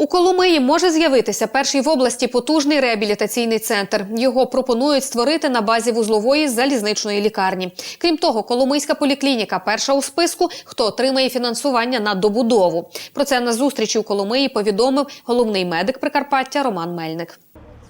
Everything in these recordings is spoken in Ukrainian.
У Коломиї може з'явитися перший в області потужний реабілітаційний центр. Його пропонують створити на базі вузлової залізничної лікарні. Крім того, Коломийська поліклініка перша у списку, хто отримає фінансування на добудову. Про це на зустрічі у Коломиї повідомив головний медик Прикарпаття Роман Мельник.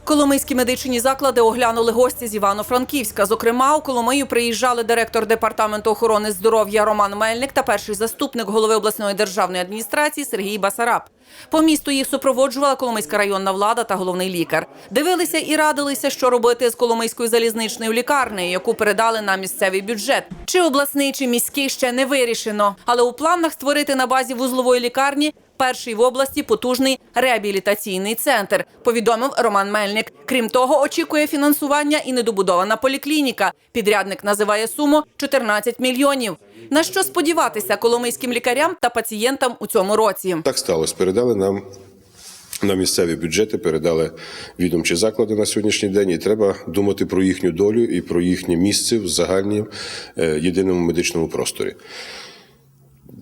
Коломийські медичні заклади оглянули гості з Івано-Франківська. Зокрема, у Коломию приїжджали директор департаменту охорони здоров'я Роман Мельник та перший заступник голови обласної державної адміністрації Сергій Басараб. По місту їх супроводжувала Коломийська районна влада та головний лікар. Дивилися і радилися, що робити з Коломийською залізничною лікарнею, яку передали на місцевий бюджет. Чи обласний, чи міський ще не вирішено. Але у планах створити на базі вузлової лікарні перший в області потужний реабілітаційний центр, повідомив Роман Мельник. Крім того, очікує фінансування і недобудована поліклініка. Підрядник називає суму 14 мільйонів. На що сподіватися коломийським лікарям та пацієнтам у цьому році? Так сталося. Передали нам на місцеві бюджети, передали відомчі заклади на сьогоднішній день. І треба думати про їхню долю і про їхнє місце в загальнім е, єдиному медичному просторі.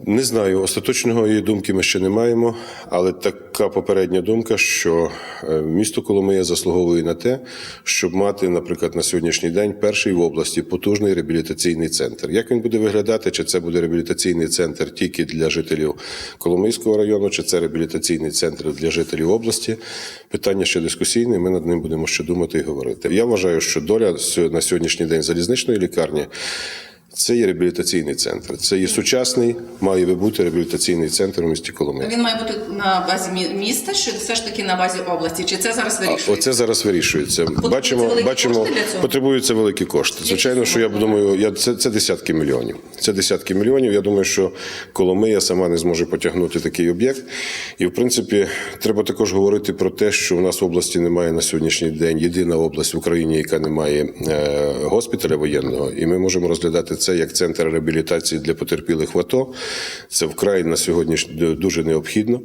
Не знаю, остаточного її думки ми ще не маємо, але така попередня думка, що е, місто Коломия заслуговує на те, щоб мати, наприклад, на сьогоднішній день перший в області потужний реабілітаційний центр. Як він буде виглядати? Чи це буде реабілітаційний центр тільки для жителів Коломийського району, чи це реабілітаційний центр для жителів області? Питання ще дискусійне. Ми над ним будемо ще думати і говорити. Я вважаю, що доля на сьогоднішній день залізничної лікарні. Це є реабілітаційний центр. Це є сучасний, має би бути реабілітаційний центр у місті Коломия. Він має бути на базі міста, чи все ж таки на базі області? Чи це зараз А вирішується? Оце зараз вирішується. Бачимо, бачимо, цього? потребуються великі кошти. Звичайно, що я думаю, я це, це десятки мільйонів. Це десятки мільйонів. Я думаю, що Коломия сама не зможе потягнути такий об'єкт. І в принципі, треба також говорити про те, що у нас в області немає на сьогоднішній день єдина область в Україні, яка не має е, госпіталя воєнного, і ми можемо розглядати це як центр реабілітації для потерпілих в АТО. Це вкрай на сьогодні дуже необхідно.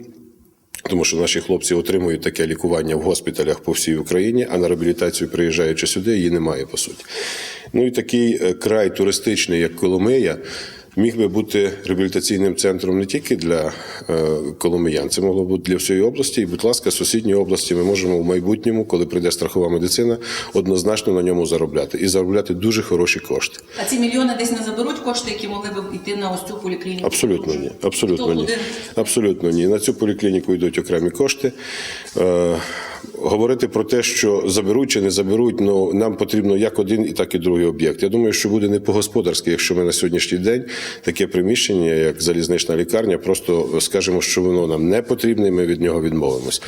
Тому що наші хлопці отримують таке лікування в госпіталях по всій Україні, а на реабілітацію приїжджаючи сюди, її немає по суті. Ну і такий е, край туристичний, як Коломия, міг би бути реабілітаційним центром не тільки для е, коломиян, це могло бути для всієї області. І, будь ласка, сусідньої області ми можемо в майбутньому, коли прийде страхова медицина, однозначно на ньому заробляти і заробляти дуже хороші кошти. А ці мільйони десь не заберуть кошти, які могли б йти на ось цю поліклініку? Абсолютно ні. Абсолютно ні. Абсолютно ні. На цю поліклініку йдуть окремі кошти. Говорити про те, що заберуть чи не заберуть, ну нам потрібно як один, і так і другий об'єкт. Я думаю, що буде не по-господарськи, якщо ми на сьогоднішній день таке приміщення, як залізнична лікарня, просто скажемо, що воно нам не потрібне, і ми від нього відмовимось.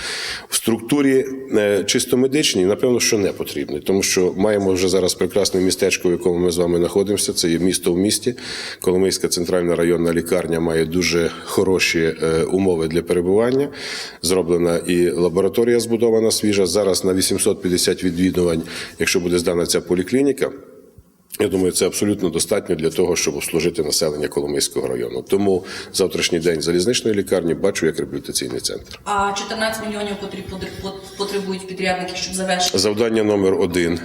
В структурі е, чисто медичній, напевно, що не потрібне, тому що маємо вже зараз прекрасне містечко, в якому ми з вами знаходимося. Це є місто в місті. Коломийська центральна районна лікарня має дуже хороші е, умови для перебування. Зроблена і лабораторія збудована свіжа. Зараз на 850 відвідувань, якщо буде здана ця поліклініка. Я думаю, це абсолютно достатньо для того, щоб обслужити населення Коломийського району. Тому завтрашній день залізничної лікарні бачу як реабілітаційний центр. А 14 мільйонів потріб- потребують підрядники, щоб завершити. Завдання номер один.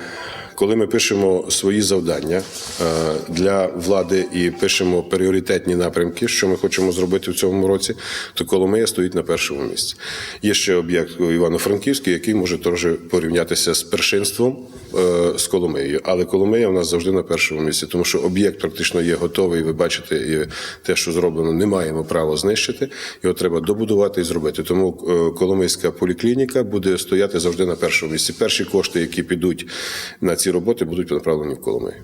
Коли ми пишемо свої завдання е, для влади і пишемо пріоритетні напрямки, що ми хочемо зробити в цьому році, то Коломия стоїть на першому місці. Є ще об'єкт Івано-Франківський, який може теж порівнятися з першинством е, з Коломиєю. Але Коломия у нас завжди на першому місці, тому що об'єкт практично є готовий. Ви бачите, і те, що зроблено, не маємо права знищити. Його треба добудувати і зробити. Тому е, Коломийська поліклініка буде стояти завжди на першому місці. Перші кошти, які підуть на ці роботи, будуть направлені в Коломию.